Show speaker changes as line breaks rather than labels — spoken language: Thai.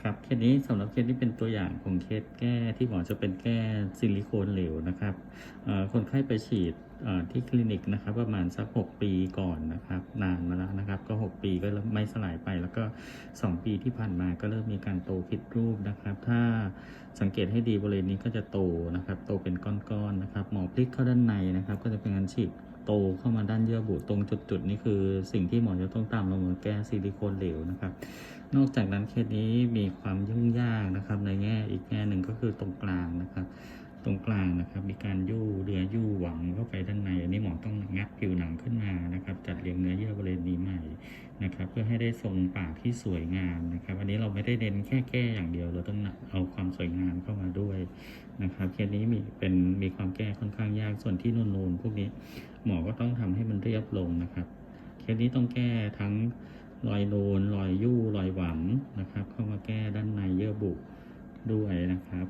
ครับเคสนี้สำหรับเคสที่เป็นตัวอย่างของเคสแก้ที่หมอจะเป็นแก้ซิลิโคนเหลวนะครับคนไข้ไปฉีดที่คลินิกนะครับประมาณสัก 6 ปีก่อนนะครับ นานมาแล้วนะครับ ก็ 6 ปีก็ไม่สลายไปแล้วก็ 2 ปีที่ผ่านมาก็เริ่มมีการโตผิดรูปนะครับ ถ้าสังเกตให้ดีบริเวณนี้ก็จะโตนะครับ โตเป็นก้อนๆนะครับ หมอพลิกเข้าด้านในนะครับ ก็จะเป็นการฉีดโตเข้ามาด้านเยื่อบุตรงจุดๆนี้คือสิ่งที่หมอจะต้องตามลงมาแก้ซิลิโคนเหลวนะครับ นอกจากนั้นเคสนี้มีความยุ่งยากนะครับในแง่อีกแง่หนึ่งก็คือตรงกลางนะครับ ตรงกลางนะครับ มีการยู่เรือยู่หวังเข้าไปด้านในอันนี้หมอต้องงัดผิวหนังขึ้นมานะครับ จัดเรียงเนื้อเยื่อบริเวณนี้ใหม่นะครับ เพื่อให้ได้ทรงปากที่สวยงามนะครับ อันนี้เราไม่ได้เน้นแค่แก้อย่างเดียว เราต้องเอาความสวยงามเข้ามาด้วยนะครับเคสนี้มีเป็นมีความแก้ค่อนข้างยากส่วนที่นูนๆพวกนี้หมอก็ต้องทำให้มันเรียบลงนะครับเคสนี้ต้องแก้ทั้ง รอยนูนรอยยู่รอยหวำนะครับ เข้ามาแก้ด้านในเยื่อบุด้วยนะครับ